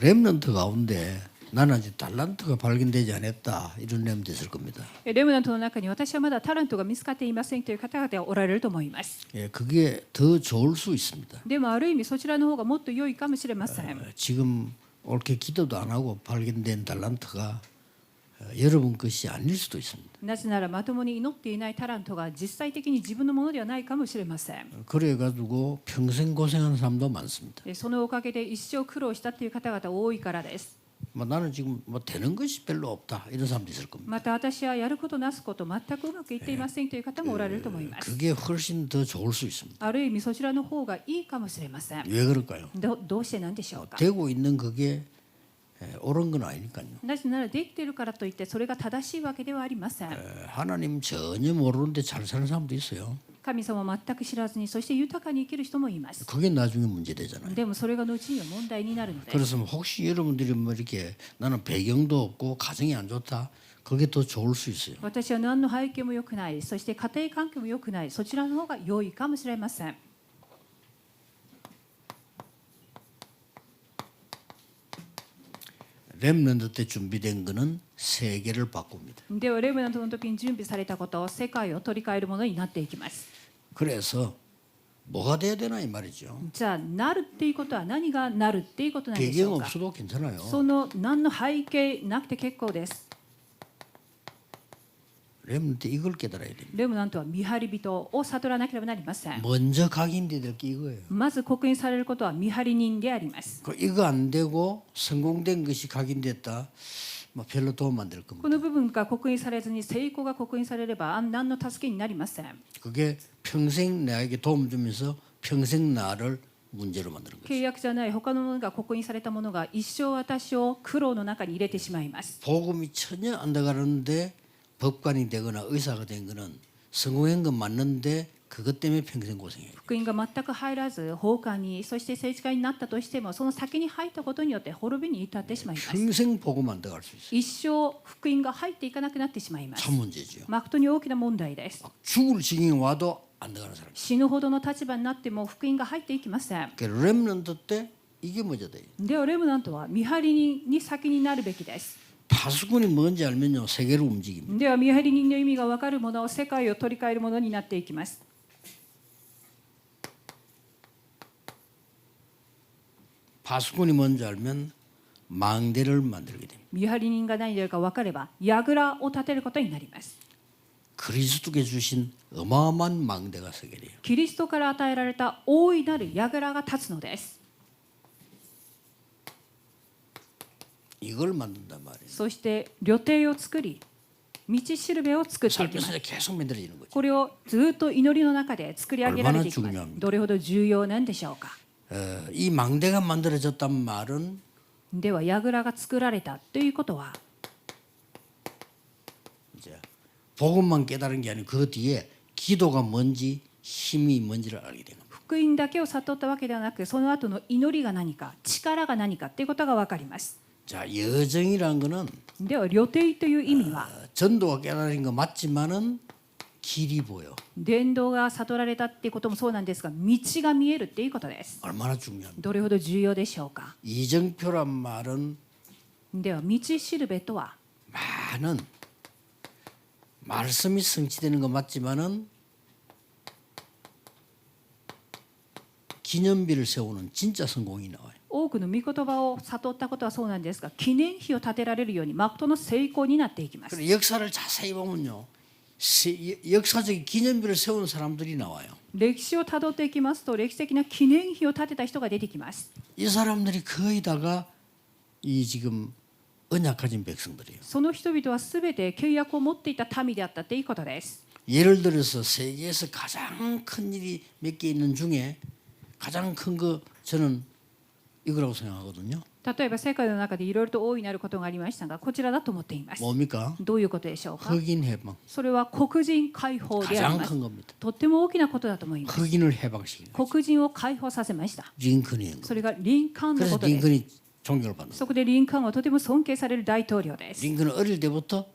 렘넌트 가운데 나는 아직 달란트가 발견되지 않았다 이런 렘도 있을 겁니다. えレムナントの中に私はまだタラントが見つかっていませんという方々がおられると思います。 예, 그게 더 좋을 수 있습니다. でもある意味そちらの方がもっと良いかもしれません。 어, 지금 옳게 기도도 안 하고 발견된 달란트가 어, 여러분 것이 아닐 수도 있습니다. なぜならまともに祈っていないタラントが実際的に自分のものではないかもしれません。 어, 그래가지고 평생 고생하는 사람도 많습니다. でそのおかげで一生苦労したという方々多いからです。 뭐 나는 지금 뭐 되는 것이 별로 없다 이런 사람도 있을 겁니다. また私はやることなすこと全くうまくいっていませんという方もおられると思います。 그게 훨씬 더 좋을 수 있습니다. ある意味そちらの方がいいかもしれません。 왜 그럴까요? どどうしてなんでしょうか。 되고 있는 그게 에, 옳은 건 아니니까요. なぜならできているからといってそれが正しいわけではありません。 에, 하나님 전혀 모르는데 잘 사는 사람도 있어요. 神様を全く知らずにそして豊かに生きる人もいます。 그게 나중에 문제 되잖아요. でもそれが後には問題になるので 그래서 뭐 혹시 여러분들이 뭐 이렇게 나는 배경도 없고 가정이 안 좋다. 그게 더 좋을 수 있어요. 私は何の背景も良くないそして家庭環境も良くないそちらの方が良いかもしれません 렘넌트 때 준비된 거는 세계를 바꿉니다. ではレムナントの時に準備されたこと世界を取り替えるものになっていきます 그래서 뭐가 돼야 되나 이 말이죠. じゃあなるっていうことは何がなるっていうことなんでし 배경 ょうか 없어도 괜찮아요. その何の背景なくて結構です 렘넌트 이걸 깨달아야 됩니다. レムナントは見張り人を悟らなければなりません 먼저 각인돼야 될 게 이거예요. まず刻印されることは見張り人であります 그 이거 안 되고 성공된 것이 각인됐다. 뭐 별로 도움 안 될 こ 겁니다. の部分が刻印されずに成功が刻印されれば何の助けになりません 그게 평생 나에게 도움 주면서 평생 나를 문제로 만드는 거죠. 契約じゃない他のものが刻印されたものが一生私を苦労の中に入れてしまいます 복음이 전혀 안 들어가는데 법관이 되거나 의사가 된 거는 성공한 건 맞는데 그것 때문에 평생 고생해요. 福音が全く入らず法官にそして政治家になったとしてもその先に入ったことによって滅びに至ってしまいます 평생 복음 안 들어갈 수 있어요. 一生福音が入っていかなくなってしまいます 참 문제죠. 誠に大きな問題です 막 죽을 지경에 와도 안 들어가는 사람. 死ぬほどの立場になっても福音が入っていきません 그 렘넌트 때 이게 먼저 돼요. ではレムナントは見張り人に先になるべきです 파수꾼이 뭔지 알면요 세계를 움직입니다. では見張り人の意味が分かるものを世界を取り替えるものになっていきます 파수꾼이 뭔지 알면 망대를 만들게 됩니다. 見張り人が何であるか分かれば櫓を立てることになります 그리스도께 주신 어마어마한 망대가 서게 돼요. キリストから与えられた大いなる櫓が立つのです そして旅程を作り道しるべを作っていきます 살면서 계속 만들어지는 거죠. これをずっと祈りの中で作り上げられていきま 얼마나중요합니까 すどれほど重要なんでしょうか 어, 이 망대가 만들어졌단 말은 では櫓が作られたということは 이제 복음만 깨달은 게 아니고 그 뒤에 기도가 뭔지 힘이 뭔지를 알게 되는 거예요. 福音だけを悟ったわけではなくその後の祈りが何か力が何かっていうことが分かります 자 여정이란 거는 では旅程という意味は 어, 전도가 깨달은 거 맞지만은 길이 보여. 伝道が悟られたっていうこともそうなんですが道が見えるっていうことです 얼마나 중요합니까? どれほど重要でしょうか 이정표란 말은 では道しるべとは 많은 말씀이 성취되는 거 맞지만은 기념비를 세우는 진짜 성공이 나와요. 多くの御言葉を悟ったことはそうなんですが記念碑を建てられるように誠の成功になっていきます 그리고 역사를 자세히 보면요, 세- 역사적인 기념비를 세운 사람들이 나와요. 歴史をたどっていきますと歴史的な記念碑を建てた人が出てきます 이 사람들이 거의 다가 이 지금 언약 가진 백성들이에요. その人々は全て契約を持っていた民であったということです 예를 들어서 세계에서 가장 큰 일이 몇 개 있는 중에 가장 큰 거 저는 例えば世界の中でいろいろと大いなることがありましたがこちらだと思っています 뭡니까? どういうことでしょうか 흑인 해방. それは黒人解放であり 가장 ます 큰 겁니다. とっても大きなことだと思います 흑인을 해방시키는 거. 黒人を解放させました 링컨이 한 거. それがリンカーンの 그래서 ことです 링컨이 존경을 받는 거. そこでリンカーンはとても尊敬される大統領です 링컨은 어릴 때부터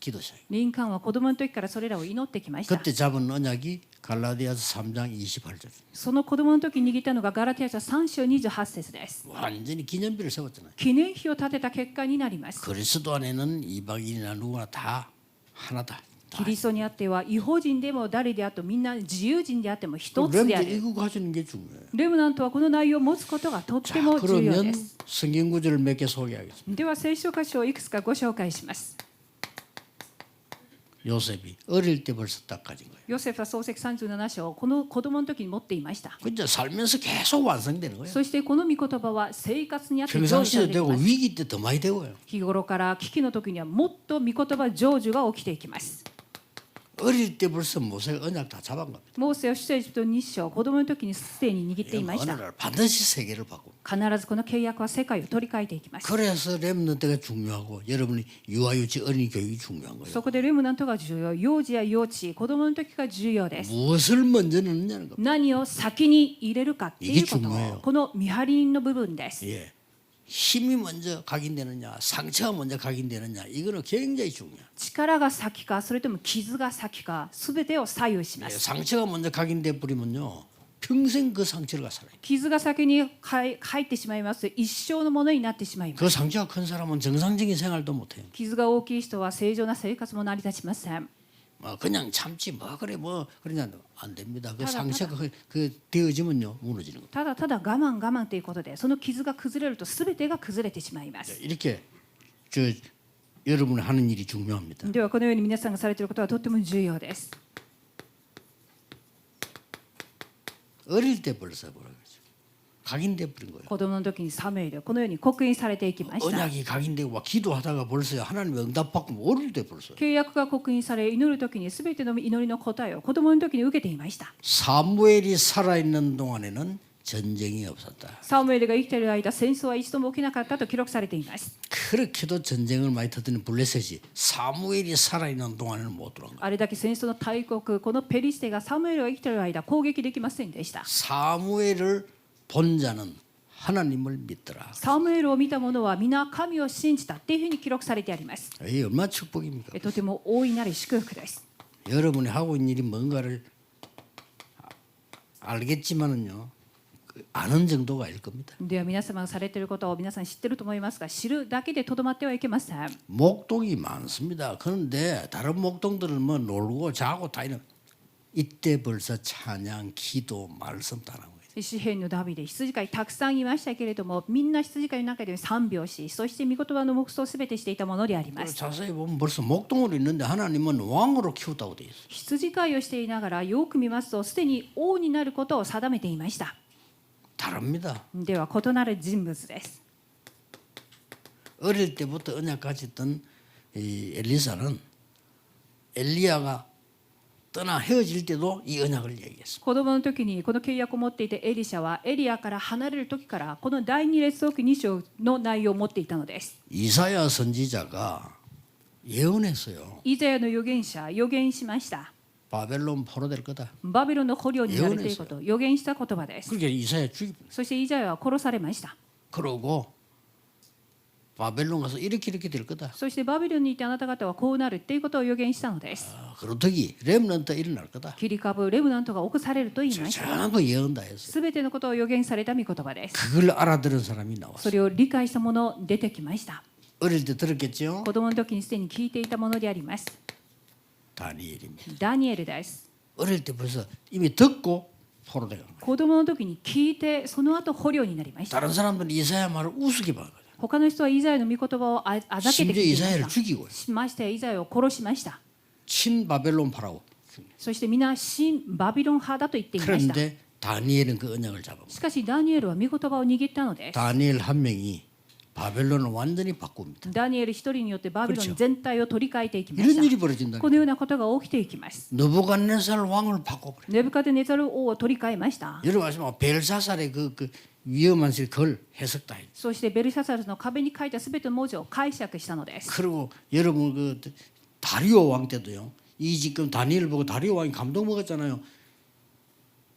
기도 시작. リンカーンは子供の時からそれらを祈ってきました 그때 잡은 언약이 갈라디아서 3장 28절. その子供の時に握ったのがガラテヤ書3章28節です 완전히 기념비를 세웠잖아요. 記念碑を立てた結果になります 그리스도 안에는 이방인이나 누구나 다 하나다. キリストにあっては違法人でも誰であってもみんな自由人であっても一つであ 렘드 る 이거 가지는 게 중요해요. レムナントはこの内容を持つことがとって 자, も重要 그러면 です 성경 구절을 몇 개 소개하겠습니다. では聖書箇所をいくつかご紹介します 요셉이 어릴 때 벌써 딱 가진 거예요. ヨセフは創世記37章をこの子供の時に持っていました 그 이제 살면서 계속 완성되는 거예요. そしてこの御言葉は生活にあって成就が 평상시에도 でき 되고 ます 위기 때 더 많이 되고요. 日頃から危機の時にはもっと御言葉成就が起きていきます 어릴 때 벌써 모세가 언약 다 잡은 겁니다. モーセを出エジプト2章子供の時にすでに握っていまし 어느 た 날 반드시 세계를 바꾸. 必ずこの契約は世界を取り替えていきます 그래서 렘넌트가 중요하고 여러분이 유아유치 어린이 교육이 중요한 거예요. そこでレムナントが重要幼児や幼稚子供の時が重要です 무엇을 먼저 넣느냐는 겁니다. 何を先に入れるかっていうこ 이게중요해요 とこの見張りの部分です 예. 힘이 먼저 각인되느냐, 상처가 먼저 각인되느냐, 이거는 굉장히 중요해요. 力が先かそれとも傷が先か全てを左右しま 예, す 상처가 먼저 각인돼 버리면요, 평생 그 상처가 살아요. 傷が先に入入ってしまいますと一生のものになってしまいます 그 상처가 큰 사람은 정상적인 생활도 못해요. 傷が大きい人は正常な生活も成り立ちません 뭐 그냥 참지 뭐 그래 뭐 그러냐 안 됩니다. 그 따라, 상처가 그, 그 되어지면요 무너지는 거예요. ただただ我慢我慢ということでその傷が崩れると全てが崩れてしまいます 이렇게 저 여러분이 하는 일이 중요합니다. ではこのように皆さんがされていることはとっても重要です 어릴 때 벌써 뭐라 그러죠? 각인돼 버린 거예요. 子供の時にサムエルこのように刻印されていきました 언약이 각인되고 막 기도하다가 벌써 하나님 응답받고 뭐 어릴 때 벌써 契約が刻印され祈る時に全ての祈りの答えを子供の時に受けていました 사무엘이 살아있는 동안에는 전쟁이 없었다. サムエルが生きている間戦争は一度も起きなかったと記録されています 그렇게도 전쟁을 많이 터뜨린 블레셋이 사무엘이 살아있는 동안에는 못 들어간 거야. あれだけ戦争の大国このペリシテがサムエルが生きている間攻撃できませんでした 사무엘을 본 자는 하나님을 믿더라. サムエルを見た者は皆神を信じたっていうふうに記録されてあります 이 얼마나 축복입니까? えとても大いなる祝福です 여러분이 하고 있는 일이 뭔가를 아- 알겠지만은요 그 아는 정도가 아닐 겁니다. では皆様がされていることを皆さん知っていると思いますが知るだけでとどまってはいけません 목동이 많습니다. 그런데 다른 목동들은 뭐 놀고 자고 다 이런 이때 벌써 찬양, 기도, 말씀 다 나온 거예요. 詩篇のダビデ羊飼いたくさんいましたけれどもみんな羊飼いの中で賛美をしそして御言葉の黙想をすべてしていたものでありま 그리고 す 자세히 보면 벌써 목동으로 있는데 하나님은 왕으로 키웠다고 돼 있어요. 羊飼いをしていながらよく見ますとすでに王になることを定めていました 다릅니다. では異なる人物です 어릴 때부터 언약 가졌던 이 엘리사는 엘리야가 떠나 헤어질 때도 이 언약을 얘기했습니다. 子供の時にこの契約を持っていてエリシャはエリアから離れる時からこの第二列王記2章の内容を持っていたのです 이사야 선지자가 예언했어요. イザヤの預言者予言しました 바벨론 포로될 거다. バビロンの捕虜になるということを予言した言葉です 그렇게 이사야 죽이 そしてイザヤは殺されました 그러고 바벨론 가서 이렇게 이렇게 될 거다. そしてバビロンにいてあなた方はこうなるっていうことを予言したのです。 아, 그러더기 렘넌트 일어날 거다. 切り株レムナントが起こされると言いました。 전부 예언 다 했어요. すべてのことを予言された御言葉です。 그걸 알아들은 사람이 나왔어요. それを理解したもの出てきました。 어릴 때 들었겠죠? 子供の時にすでに聞いていたものであります。 다니엘입니다. ダニエルです。 어릴 때 벌써 이미 듣고 포로돼간 거예요. 子供の時に聞いてその後捕虜になりました。 다른 사람들은 이사야 말을 우습게 봤거든요. 他の人はイザヤの御言葉をああざけて 심지어 聞いてい 이사야를 ました。 죽이고요. しましてイザヤを殺しました。 친 바벨론 파라오. そして皆新バビロン派だと言っていました。 그런데 다니엘은 그 언약을 잡은 しかしダニエルは御言葉を握ったのです。 다니엘 한 명이 바벨론을 완전히 바꿉니다. ダニエル一人によってバビロ 그렇죠 ン全体を取り替えていきまし 이런 た。 일이 벌어진다. このようなことが起きていきます。 느부갓네살 왕을 바꿔버려. ネブカデネザル王を取り替えました。 여러분 아시면 벨사살의 그, 그 위험한 실 그걸 해석 다 했죠. そしてベルシャサルの壁に書いたすべての文字を解釈したのです。 그리고 여러분 그 다리오 왕 때도요. 이 지금 다니엘 보고 다리오 왕이 감동 먹었잖아요.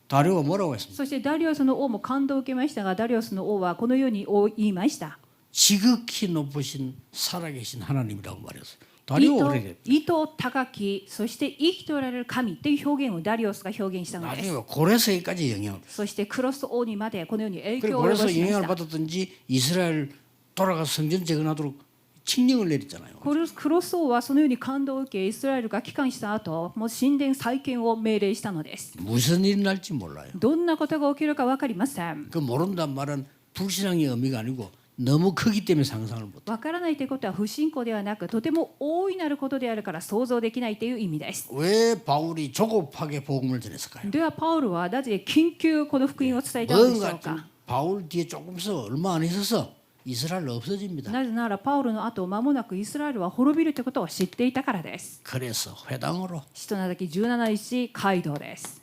다리오가 뭐라고 했습니까? そしてダリオスの王も感動を受けましたが、ダリオスの王はこのように言いました。 지극히 높으신 살아계신 하나님이라고 말했어요. 意 다리오 図 그래. 意図高きそして生きておられる神という表現をダリオスが表現したので 나중에 す 고레스에까지 영향을. そしてクロス王にまでこのように影 그리고 響を及ぼ 고레스 しまし 영향을 た 받았든지 이스라엘 돌아가서 성전 재건하도록 칙령을 내렸잖아요. コルクロス王はそのように感動を受けイスラエルが帰還した後もう神殿再建を命令したのです 무슨 일이 날지 몰라요. どんなことが起きるか分かりません 그 모른단 말은 불신앙의 의미가 아니고 너무 크기 때문에 상상을 못. 分からないということは不信仰ではなくとても大いなることであるから想像できないという意味です 왜 바울이 조급하게 복음을 전했을까요? ではパウロはなぜ緊急この福音を伝えたのでしょ 뭔가 う 좀 か 바울 뒤에 조금 서 얼마 안 있어서 이스라엘 없어집니다. なぜならパウロの後間もなくイスラエルは滅びるということを知っていたからです 그래서 회당으로 使徒なだき17日街道です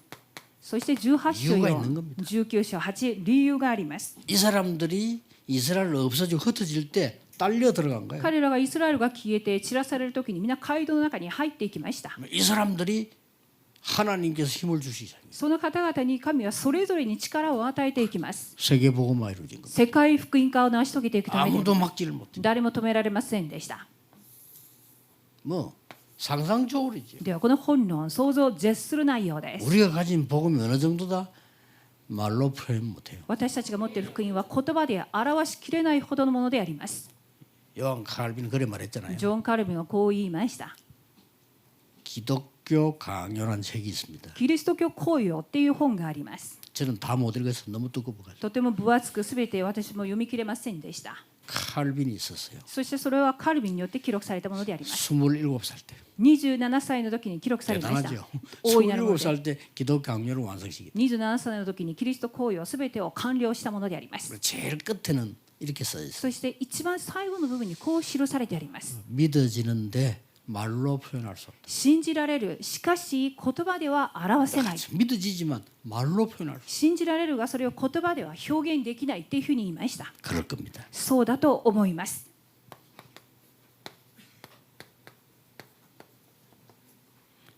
そして18章 이유가 4 있는 겁니다. 19章8理由があります 이 사람들이 이스라엘 없어지고 흩어질 때 딸려 들어간 거예요. 彼らがイスラエルが消えて散らされる時に皆街道の中に入っていきました 이 사람들이 하나님께서 힘을 주시자. その方々に神はそれぞれに力を与えていきます 세계 복음화 이루어진 겁니다. 世界福音化を成し遂げていくために 아무도 막지를 못해. 誰も止められませんでした 뭐 상상 초월이죠. ではこの本論想像を絶する内容です 우리가 가진 복음이 어느 정도다 말로 표현 못해요. 私たちが持っている福音は言葉で表しきれないほどのものであります 요한 칼빈 그래 말했잖아요. ジョン・カルビンはこう言いました 기독교 강요란 책이 있습니다. キリスト教公用っていう本があります 저는 다 못 읽어서 너무 두꺼워가지고 とても分厚くすべて私も読み切れませんでした 칼빈이 있었어요. そしてそれはカルビンによって記録されたものであります。27歳の時に記録されました。大いなるもので27歳の時にキリスト行為を全てを完了したものであります。そして一番最後の部分にこう記されてあります。 말로 표현할 수 없다. 信じられるしかし言葉では表せない 믿어지지만 말로 표현할 수. 信じられるがそれを言葉では表現できないっていうふうに言いました 그럴 겁니다. そうだと思います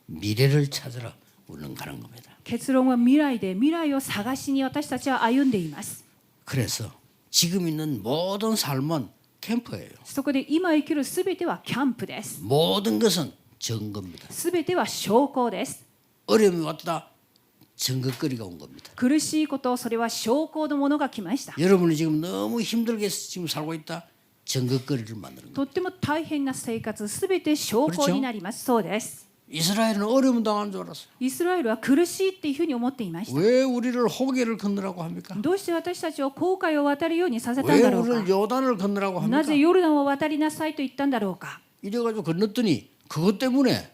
미래를 찾으러 우리는 가는 겁니다. 結論は未来で未来を探しに私たちは歩んでいます 그래서 지금 있는 모든 삶은 캠프예요. そこで今生きるすべてはキャンプです 모든 것은 증거입니다. すべては証拠です 어려움이 왔다 증거거리가 온 겁니다. 苦しいことそれは証拠のものが来ました 여러분이 지금 너무 힘들게 지금 살고 있다 증거거리를 만드는 거예요. とっても大変な生活すべて証拠になりますそうです 이스라엘은 어려움 당한 줄 알았어요. イスラエルは苦しいっていうふうに思っていました 왜 우리를 호계를 건너라고 합니까? どうして私たちを航海を渡るようにさせたん 왜 だろう 우리를 か 요단을 건너라고 な 합니까? ぜヨルダンを渡りなさいと言ったんだろうか 이래가지고 건넜더니 그것 때문에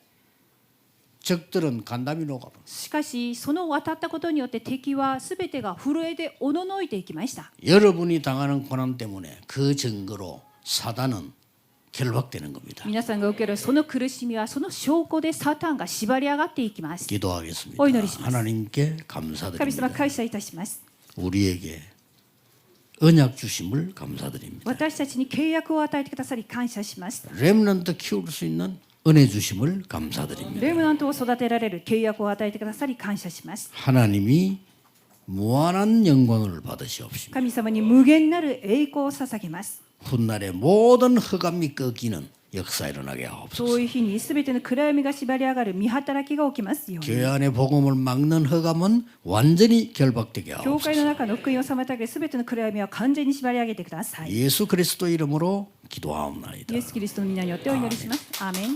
적들은 간담이 녹아. しかしその渡ったことによって敵は全てが震えでおののいていきました 여러분이 당하는 고난 때문에 그 증거로 사단은 결박되는 겁니다. 皆さんが受けるその苦しみはその証拠でサタンが縛り上がっていきます 기도하겠습니다. 오, 이노리시마스. 하나님께 神様 감사드립니다. 感謝いたします 우리에게 언약 주심을 감사드립니다. 私たちに契約を与えてくださり感謝します 렘넌트 키울 수 있는 은혜 주심을 감사드립니다. レムナントを育てられる契約を与えてくださり感謝します 하나님이 무한한 영광을 받으시옵시고 神様に無限なる栄光を捧げます 훗날에 모든 흑암이 꺾이는 역사 일어나게 하옵소서. そういう日に全ての暗闇が縛り上がる見働きが起きますように 교회 안에 복음을 막는 흑암은 완전히 결박되게 教会の 하옵소서. 中の福音を妨げ全ての暗闇は完全に縛り上げてください 예수 그리스도 이름으로 기도하옵나이다. イエス・キリストの皆によってお祈りします。アーメン